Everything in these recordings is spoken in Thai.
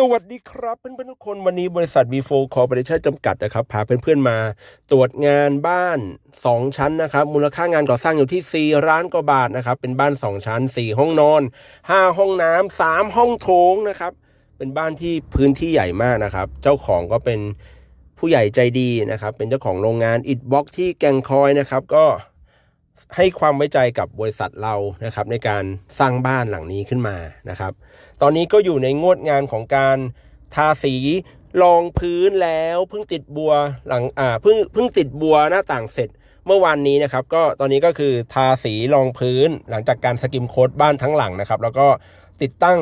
สวัสดีครับเพื่อนๆทุกคนวันนี้บริษัท V4 Corporation จำกัดนะครับพาเพื่อนๆมาตรวจงานบ้าน 2 ชั้นนะครับมูลค่างานก่อสร้างอยู่ที่ 4 ล้านกว่าบาทนะครับเป็นบ้าน 2 ชั้น 4 ห้องนอน 5 ห้องน้ำ3ห้องโถงนะครับเป็นบ้านที่พื้นที่ใหญ่มากนะครับ เจ้าของก็เป็นผู้ใหญ่ใจดีนะครับเป็นเจ้าของโรงงานอิฐบล็อกที่แกงคอยนะครับก็ ให้ความไว้ใจกับบริษัทเรานะครับในการสร้างบ้านหลังนี้ขึ้นมานะครับ ตอนนี้ก็อยู่ในงวดงานของการทาสีรองพื้นแล้วเพิ่งติดบัวหลังอ่าเพิ่งเพิ่งติดบัวหน้าต่างเสร็จเมื่อวานนี้นะครับ ก็ตอนนี้ก็คือทาสีรองพื้นหลังจากการสกิมโค้ดบ้านทั้งหลังนะครับ แล้วก็ติดตั้ง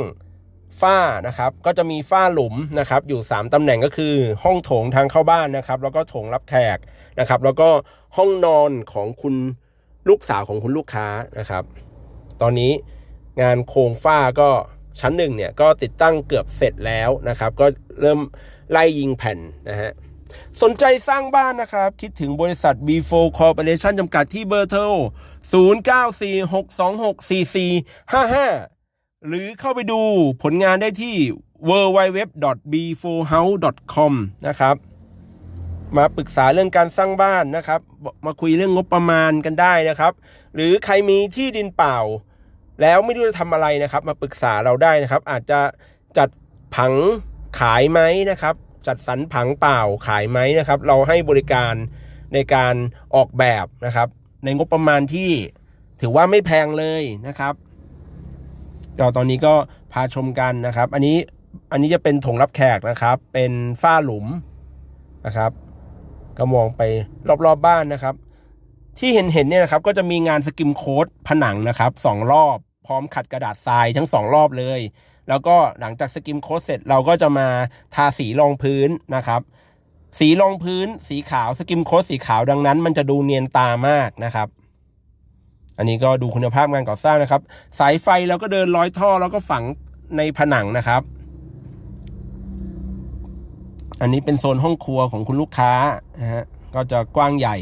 ฝ้านะครับ ก็จะมีฝ้าหลุมนะครับ อยู่ 3ตำแหน่งก็คือห้องโถงทางเข้าบ้านนะครับ แล้วก็โถงรับแขกนะครับ แล้วก็ห้องนอนของคุณ ลูกสาวของคุณลูกค้านะครับ ตอนนี้งานโครงฝ้าก็ชั้นหนึ่งเนี่ยก็ติดตั้งเกือบเสร็จแล้วนะครับ ก็เริ่มไล่ยิงแผ่นนะฮะสนใจสร้างบ้านนะครับ คิดถึงบริษัท B4 Corporation จำกัดที่เบอร์โทร 0946264455 หรือเข้าไปดูผลงานได้ที่ www.b4house.com นะครับ มาปรึกษาเรื่องการสร้างบ้านนะครับ มาคุยเรื่องงบประมาณกันได้นะครับ หรือใครมีที่ดินเปล่า แล้วไม่รู้จะทำอะไรนะครับ มาปรึกษาเราได้นะครับ อาจจะจัดผังขายไหมนะครับ จัดสรรผังเปล่าขายไหมนะครับ เราให้บริการในการออกแบบนะครับ ในงบประมาณที่ถือว่าไม่แพงเลยนะครับก็ตอนนี้ก็พาชมกันนะครับ อันนี้อันนี้จะเป็นถงรับแขกนะครับ เป็นฝ้าหลุมนะครับ ก็มองไปรอบๆบบ้านนะครับ ที่เห็นเห็นเนี่ยนะครับก็จะมีงานสกิมโค้ดผนังนะครับสองรอบพร้อมขัดกระดาษทรายทั้งสองรอบเลย แล้วก็หลังจากสกิมโค้ดเสร็จเราก็จะมาทาสีรองพื้นนะครับ สีรองพื้นสีขาวสกิมโค้ดสีขาวดังนั้น มันจะดูเนียนตามากนะครับ อันนี้ก็ดูคุณภาพงานก่อสร้างนะครับ สายไฟเราก็เดินร้อยท่อแล้วก็ฝังในผนังนะครับ อันนี้เป็นโซนห้องครัวของคุณลูกค้านะฮะก็จะกว้างใหญ่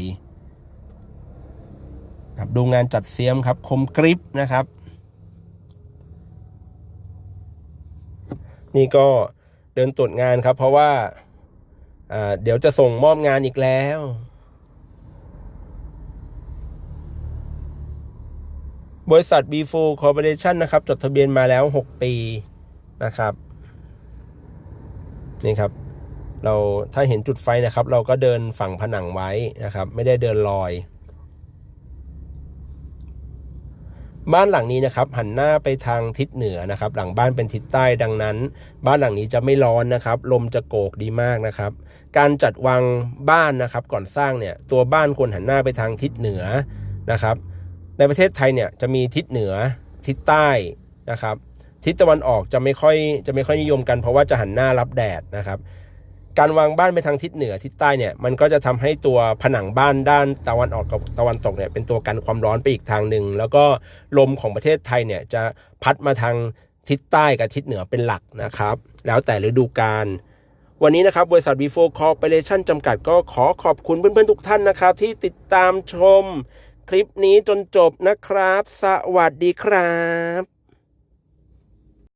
ครับดูงานจัดเสียมครับ คมกริปนะครับ นี่ก็เดินตรวจงานครับ เพราะว่าอ่าเดี๋ยวจะส่งมอบงานอีกแล้ว บริษัท B4 Corporation นะครับ จดทะเบียนมาแล้ว 6 ปีนะครับ นี่ครับ เราถ้าเห็นจุดไฟนะครับ เราก็เดินฝั่งผนังไว้นะครับ ไม่ได้เดินลอย บ้านหลังนี้นะครับ หันหน้าไปทางทิศเหนือนะครับ หลังบ้านเป็นทิศใต้ดังนั้น บ้านหลังนี้จะไม่ร้อนนะครับ ลมจะโกกดีมากนะครับ การจัดวางบ้านนะครับก่อนสร้างเนี่ยตัวบ้านควรหันหน้าไปทางทิศเหนือนะครับ ในประเทศไทยเนี่ยจะมีทิศเหนือทิศใต้นะครับ ทิศตะวันออกจะไม่ค่อยจะไม่ค่อยนิยมกันเพราะว่าจะหันหน้ารับแดดนะครับ การวางบ้านไปทางทิศเหนือทิศใต้เนี่ยมันก็จะทำให้ตัวผนังบ้านด้านตะวันออกกับตะวันตกเนี่ยเป็นตัวกันความร้อนไปอีกทางหนึ่งแล้วก็ลมของประเทศไทยเนี่ยจะพัดมาทางทิศใต้กับทิศเหนือเป็นหลักนะครับ แล้วแต่ฤดูกาลวันนี้นะครับบริษัท V4 Corporation จำกัดก็ขอขอบคุณเพื่อนๆทุกท่านนะครับ ที่ติดตามชม คลิปนี้จนจบนะครับ สวัสดีครับ